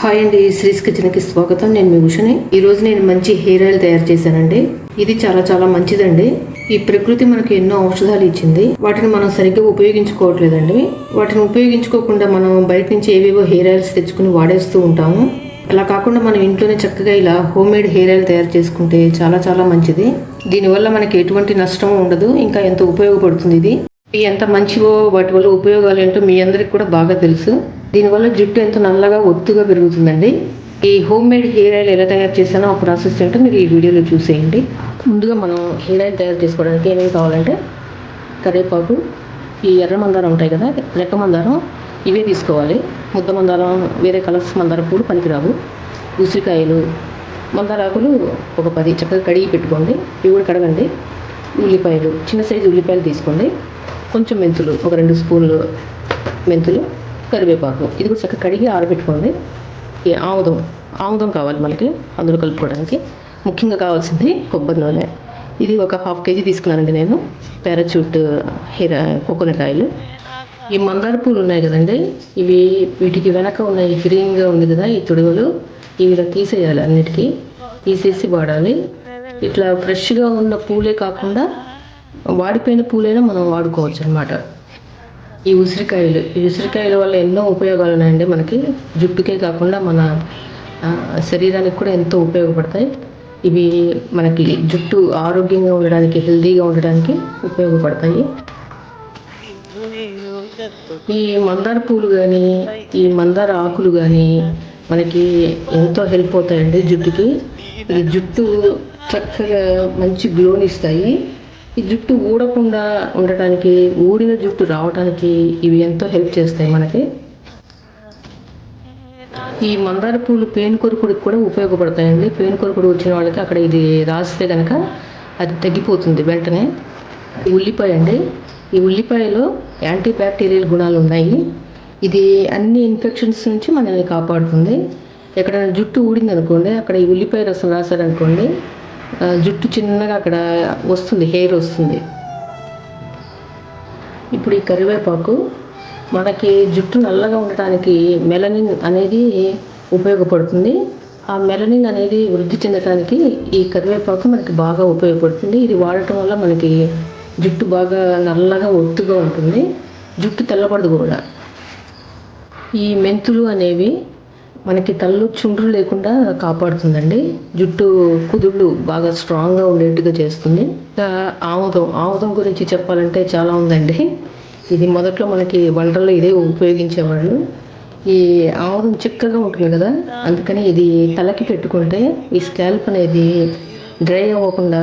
Hi అండి శ్రీస్ కిచెన్కి స్వాగతం. నేను మీ ఉషని. ఈ రోజు నేను మంచి హెయిర్ ఆయిల్ తయారు చేశానండి. ఇది చాలా చాలా మంచిదండి. ఈ ప్రకృతి మనకు ఎన్నో ఔషధాలు ఇచ్చింది. వాటిని మనం సరిగ్గా ఉపయోగించుకోవట్లేదండి. వాటిని ఉపయోగించుకోకుండా మనం బయట నుంచి ఏవేవో హెయిర్ ఆయిల్స్ తెచ్చుకుని వాడేస్తూ ఉంటాము. అలా కాకుండా మనం ఇంట్లోనే చక్కగా ఇలా హోమ్ మేడ్ హెయిర్ ఆయిల్ తయారు చేసుకుంటే చాలా చాలా మంచిది. దీనివల్ల మనకి ఎటువంటి నష్టము ఉండదు. ఇంకా ఎంత ఉపయోగపడుతుంది ఇది. ఎంత మంచివో వాటి వల్ల ఉపయోగాలు ఏంటో మీ అందరికి కూడా బాగా తెలుసు. దీనివల్ల జుట్టు ఎంత నల్లగా ఒత్తుగా పెరుగుతుందండి. ఈ హోమ్ మేడ్ హెయిర్ ఆయిల్ ఎలా తయారు చేసానో ఆ ప్రాసెస్ ఏంటో మీరు ఈ వీడియోలో చూసేయండి. ముందుగా మనం హెయిర్ ఆయిల్ తయారు చేసుకోవడానికి ఏమేమి కావాలంటే కరివేపాకు ఈ ఎర్ర మందారం ఉంటాయి కదా రెక్క మందారం ఇవే తీసుకోవాలి. ముద్ద మందారం వేరే కలర్స్ మందారం పూలు పనికిరావు. ఉసిరికాయలు మందారాకులు ఒక పది చక్కగా కడిగి పెట్టుకోండి. ఇవి కూడా కడగండి. ఉల్లిపాయలు చిన్న సైజు ఉల్లిపాయలు తీసుకోండి. కొంచెం మెంతులు ఒక రెండు స్పూన్లు మెంతులు. కరివేపాకు. ఇది కూడా చక్కగా కడిగి ఆరబెట్టుకోండి ఈ ఆముదం ఆముదం కావాలి మనకి అందులో కలుపుకోవడానికి. ముఖ్యంగా కావాల్సింది కొబ్బరి నూనె. ఇది ఒక హాఫ్ కేజీ తీసుకున్నానండి నేను. Parachute Hira coconut oil. ఈ మందార పూలు ఉన్నాయి కదండి ఇవి వీటికి వెనక ఉన్న ఈ గ్రీన్గా ఉంది కదా ఈ తొడుగులు ఇవి ఇలా తీసేయాలి అన్నిటికీ. తీసేసి వాడాలి. ఇట్లా ఫ్రెష్గా ఉన్న పూలే కాకుండా వాడిపోయిన పూలైనా మనం వాడుకోవచ్చు అనమాట ఈ ఉసిరికాయలు ఈ ఉసిరికాయల వల్ల ఎన్నో ఉపయోగాలు ఉన్నాయండి మనకి. జుట్టుకే కాకుండా మన శరీరానికి కూడా ఎంతో ఉపయోగపడతాయి. ఇవి మనకి జుట్టు ఆరోగ్యంగా ఉండడానికి హెల్దీగా ఉండడానికి ఉపయోగపడతాయి. ఈ మందార పూలు కానీ ఈ మందార ఆకులు కానీ మనకి ఎంతో హెల్ప్ అవుతాయండి జుట్టుకి. ఈ జుట్టు చక్కగా మంచి గ్లోనిస్తాయి ఈ జుట్టు ఊడకుండా ఉండటానికి ఊడిన జుట్టు రావడానికి ఇవి ఎంతో హెల్ప్ చేస్తాయి మనకి. ఈ మందార పూలు పేను కొరుకుడికి కూడా ఉపయోగపడతాయండి. పేను కొరుకుడు వచ్చిన వాళ్ళకి అక్కడ ఇది రాస్తే కనుక అది తగ్గిపోతుంది వెంటనే. ఈ ఉల్లిపాయ అండి. ఈ ఉల్లిపాయలో యాంటీ బ్యాక్టీరియల్ గుణాలు ఉన్నాయి. ఇది అన్ని ఇన్ఫెక్షన్స్ నుంచి మనల్ని కాపాడుతుంది. ఎక్కడైనా జుట్టు ఊడింది అనుకోండి అక్కడ ఈ ఉల్లిపాయ రసం రాశారనుకోండి జుట్టు చిన్నగా అక్కడ వస్తుంది హెయిర్ వస్తుంది. ఇప్పుడు ఈ కరివేపాకు మనకి జుట్టు నల్లగా ఉండటానికి మెలనిన్ అనేది ఉపయోగపడుతుంది. ఆ మెలనిన్ అనేది వృద్ధి చెందడానికి ఈ కరివేపాకు మనకి బాగా ఉపయోగపడుతుంది. ఇది వాడటం వల్ల మనకి జుట్టు బాగా నల్లగా ఒత్తుగా ఉంటుంది. జుట్టు తెల్లబడదు కూడా. ఈ మెంతులు అనేవి మనకి తల్లు చుండ్రు లేకుండా కాపాడుతుందండి. జుట్టు కుదుళ్ళు బాగా స్ట్రాంగ్గా ఉండేట్టుగా చేస్తుంది. ఆముదం ఆముదం గురించి చెప్పాలంటే చాలా ఉందండి. ఇది మొదట్లో మనకి వంటల్లో ఇదే ఉపయోగించేవాళ్ళు. ఈ ఆముదం చిక్కగా ఉంటుంది కదా అందుకని ఇది తలకి పెట్టుకుంటే ఈ స్కాల్ప్ అనేది డ్రై అవ్వకుండా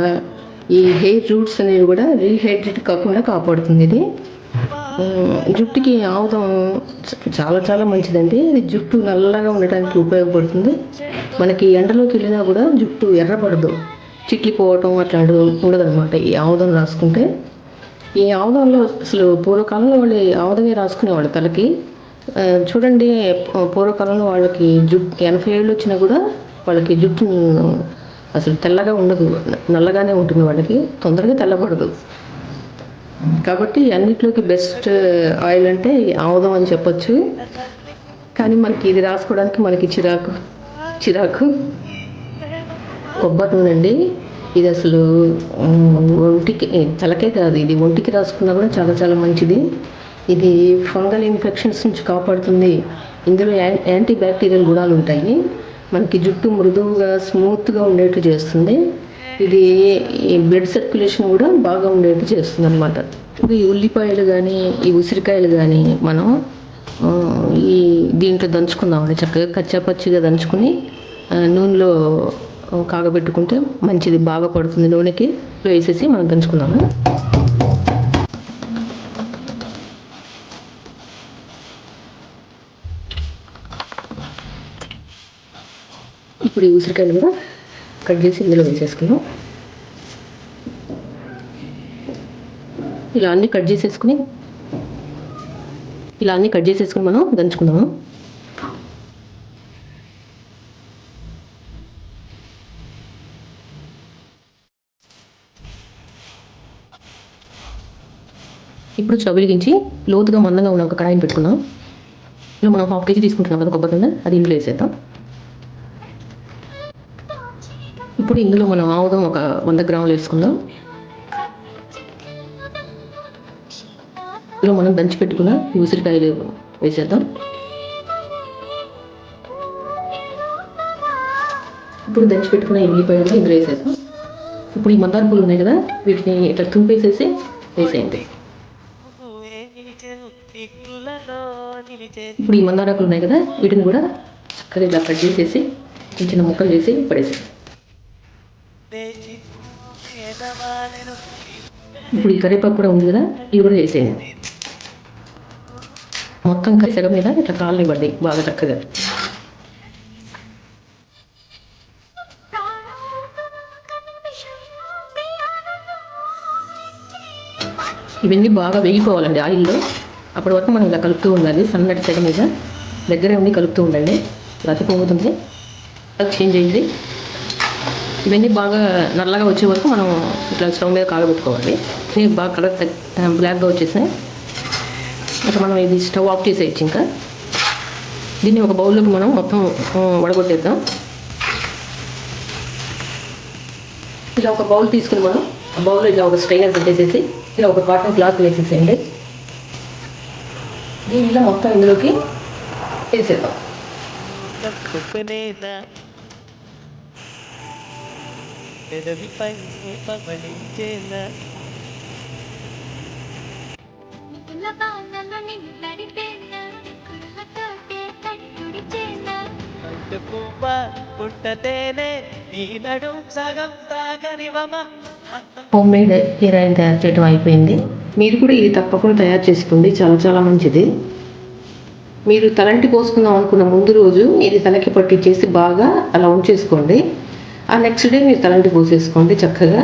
ఈ హెయిర్ రూట్స్ అనేవి కూడా రీహైడ్రేట్ కాకుండా కాపాడుతుంది ఇది. జుట్టుకి ఆముదం చాలా చాలా మంచిదండి. ఇది జుట్టు నల్లగా ఉండటానికి ఉపయోగపడుతుంది. మనకి ఎండలోకి వెళ్ళినా కూడా జుట్టు ఎర్రపడదు చిట్లిపోవటం అట్లాంటివి ఉండదన్నమాట ఈ ఆముదం రాసుకుంటే. ఈ ఆముదంలో అసలు పూర్వకాలంలో వాళ్ళు ఆవుదమే ఆముదమే రాసుకునేవాళ్ళు తలకి. చూడండి పూర్వకాలంలో వాళ్ళకి జుట్టు ఎనభై ఏళ్ళు వచ్చినా కూడా వాళ్ళకి జుట్టు అసలు తెల్లగా ఉండదు. నల్లగానే ఉంటుంది వాళ్ళకి. తొందరగా తెల్లబడదు. కాబట్టి అన్నిట్లోకి బెస్ట్ ఆయిల్ అంటే ఆముదం అని చెప్పొచ్చు. కానీ మనకి ఇది రాసుకోవడానికి మనకి చిరాకు చిరాకు. కొబ్బరి నూనె అండి ఇది అసలు ఒంటికి తలకే కాదు ఇది. ఒంటికి రాసుకున్నా కూడా చాలా చాలా మంచిది. ఇది ఫంగల్ ఇన్ఫెక్షన్స్ నుంచి కాపాడుతుంది. ఇందులో యా- యాంటీ బ్యాక్టీరియల్ గుణాలు ఉంటాయి మనకి జుట్టు మృదువుగా స్మూత్గా ఉండేట్టు చేస్తుంది. ఇది ఈ బ్లడ్ సర్క్యులేషన్ కూడా బాగా ఉండేట్టు చేస్తుంది అనమాట ఈ ఉల్లిపాయలు కానీ ఈ ఉసిరికాయలు కానీ మనం ఈ దీంట్లో దంచుకుందామండి. చక్కగా కచ్చాపచ్చిగా దంచుకుని నూనెలో కాగబెట్టుకుంటే మంచిది. బాగా పడుతుంది నూనెకి. వేసేసి మనం దంచుకుందాము. ఇప్పుడు ఈ ఉసిరికాయలు కూడా కట్ చేసి ఇందులో వేసేసుకున్నాం ఇలా అన్నీ కట్ చేసేసుకుని ఇలా అన్నీ కట్ చేసేసుకుని మనం దంచుకుందాము. ఇప్పుడు స్టవ్ వెలిగించి లోతుగా మందంగా ఉన్న ఒక కడాయిని పెట్టుకుందాం. ఇందులో మనం హాఫ్ కేజీ తీసుకుంటున్నాం కదా కొబ్బరి నూనె అది ఇందులో వేసేద్దాం. ఇప్పుడు ఇందులో మనం ఆముదం ఒక వంద గ్రాములు వేసుకుందాం. ఇందులో మనం దంచి పెట్టుకున్న ఉసిరికాయలు వేసేద్దాం. ఇప్పుడు దంచి పెట్టుకున్న ఈ ఇందులో వేసేద్దాం. ఇప్పుడు ఈ మందార పూలు ఉన్నాయి కదా వీటిని ఇట్లా తుంపేసేసి వేసేయండి. ఇప్పుడు ఈ మందారాకులు ఉన్నాయి కదా వీటిని కూడా చక్కగా ఇలా కట్ చేసేసి చిన్న చిన్న ముక్కలు చేసి పడేసి ఇప్పుడు ఈ కరివేపాకు కూడా ఉంది కదా ఇది కూడా వేసేయండి. మొత్తం కరిసెగ మీద ఇట్లా కాళ్ళు ఇవ్వండి బాగా చక్కగా. ఇవన్నీ బాగా వేగిపోవాలండి ఆయిల్లో. అప్పటి వరకు మనం ఇలా కలుపుతూ ఉండాలి సన్నటి సెగ మీద. దగ్గరే ఉండి కలుపుతూ ఉండండి. రతిపోతుంది అది చేంజ్ అయింది ఇవన్నీ బాగా నల్లగా వచ్చే వరకు మనం ఇట్లా స్టవ్ మీద కాగబెట్టుకోవాలి. ఇవి బాగా కలర్ బ్లాక్గా వచ్చేసినాయి. ఇంకా మనం ఇది స్టవ్ ఆఫ్ చేసేయచ్చు ఇంకా. దీన్ని ఒక బౌల్లోకి మనం మొత్తం వడగొట్టేద్దాం. ఇలా ఒక బౌల్ తీసుకుని మనం ఆ బౌల్లో ఇలా ఒక స్ట్రైనర్ పెట్టేసేసి ఇలా ఒక కాటన్ క్లాత్ వేసేసేయండి. దీని ఇలా మొత్తం ఇందులోకి వేసేద్దాం. పెదవిపై పవళించేనా నిన్నుల బాణలో నిన్ను నడిపేనా కుర్రతోటే కట్టుడిచేనా పట్టు పుట్టతేనే నీ సగం తాగనివమ హోమ్ మేడ్ హెయిర్ తయారు చేయడం అయిపోయింది. మీరు కూడా ఇది తప్పకుండా తయారు చేసుకోండి. చాలా చాలా మంచిది. మీరు తలంటి పోసుకుందాం అనుకున్న ముందు రోజు ఇది తలకి పట్టించేసి బాగా అలా ఉంచేసుకోండి. ఆ నెక్స్ట్ డే మీరు తలంటి పోసేసుకోండి చక్కగా.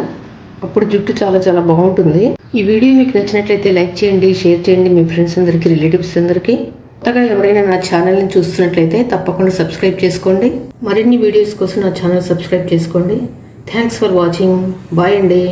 అప్పుడు జుట్టు చాలా చాలా బాగుంటుంది. ఈ వీడియో మీకు నచ్చినట్లయితే లైక్ చేయండి షేర్ చేయండి. మీ ఫ్రెండ్స్ అందరికీ రిలేటివ్స్ అందరికీ. కొత్తగా ఎవరైనా నా ఛానల్ని చూస్తున్నట్లయితే తప్పకుండా సబ్స్క్రైబ్ చేసుకోండి. మరిన్ని వీడియోస్ కోసం నా ఛానల్ సబ్స్క్రైబ్ చేసుకోండి. థ్యాంక్స్ ఫర్ వాచింగ్ బాయ్ అండి.